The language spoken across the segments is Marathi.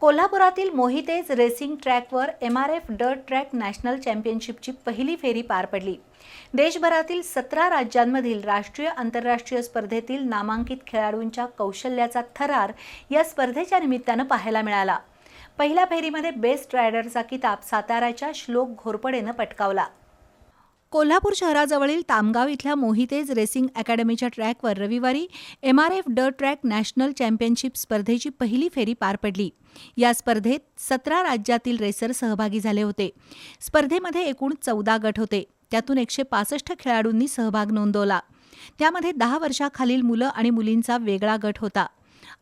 कोल्हापुरातील मोहितेज रेसिंग ट्रॅकवर M R F dirt track national चॅम्पियनशिपची पहिली फेरी पार पडली. देशभरातील सतरा राज्यांमधील राष्ट्रीय आंतरराष्ट्रीय स्पर्धेतील नामांकित खेळाडूंच्या कौशल्याचा थरार या स्पर्धेच्या निमित्तानं पाहायला मिळाला. पहिल्या फेरीमध्ये बेस्ट रायडरचा किताब साताऱ्याच्या श्लोक घोरपडेनं पटकावला. कोल्हापूर शहराजवळील तामगाव इथल्या मोहितेज रेसिंग अकॅडमीच्या ट्रॅकवर रविवारी एम आर एफ ड ट्रॅक नॅशनल चॅम्पियनशिप स्पर्धेची पहिली फेरी पार पडली. या स्पर्धेत सतरा राज्यातील रेसर सहभागी झाले होते. स्पर्धेमध्ये एकूण चौदा गट होते. त्यातून एकशे पासष्ट खेळाडूंनी सहभाग नोंदवला. त्यामध्ये दहा वर्षाखालील मुलं आणि मुलींचा वेगळा गट होता.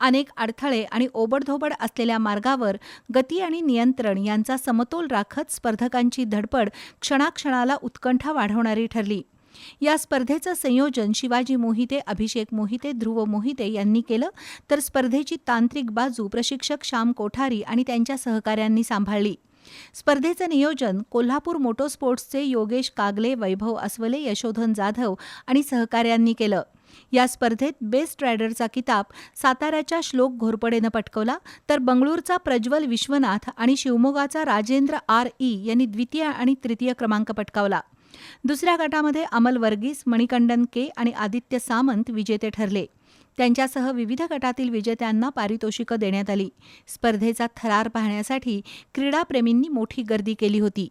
अनेक अडथळे आणि ओबडधोबड असलेल्या मार्गावर गती आणि नियंत्रण यांचा समतोल राखत स्पर्धकांची धडपड क्षणाक्षणाला उत्कंठा वाढवणारी ठरली. या स्पर्धेचं संयोजन शिवाजी मोहिते अभिषेक मोहिते ध्रुव मोहिते यांनी केलं तर स्पर्धेची तांत्रिक बाजू प्रशिक्षक श्याम कोठारी आणि त्यांच्या सहकाऱ्यांनी सांभाळली. स्पर्धेचं नियोजन कोल्हापूर मोटोस्पोर्ट्सचे योगेश कागले वैभव अस्वले यशोधन जाधव आणि सहकाऱ्यांनी केलं. या स्पर्धेत बेस्ट रायडरचा किताब साताऱ्याच्या श्लोक घोरपडेनं पटकवला तर बंगळूरचा प्रज्वल विश्वनाथ आणि शिवमोगाचा राजेंद्र आर ई यांनी द्वितीय आणि तृतीय क्रमांक पटकावला. दुसऱ्या गटामध्ये अमल वर्गीस मणिकंडन के आणि आदित्य सामंत विजेते ठरले. त्यांच्यासह विविध गटातील विजेत्यांना पारितोषिकं देण्यात आली. स्पर्धेचा थरार पाहण्यासाठी क्रीडाप्रेमींनी मोठी गर्दी केली होती.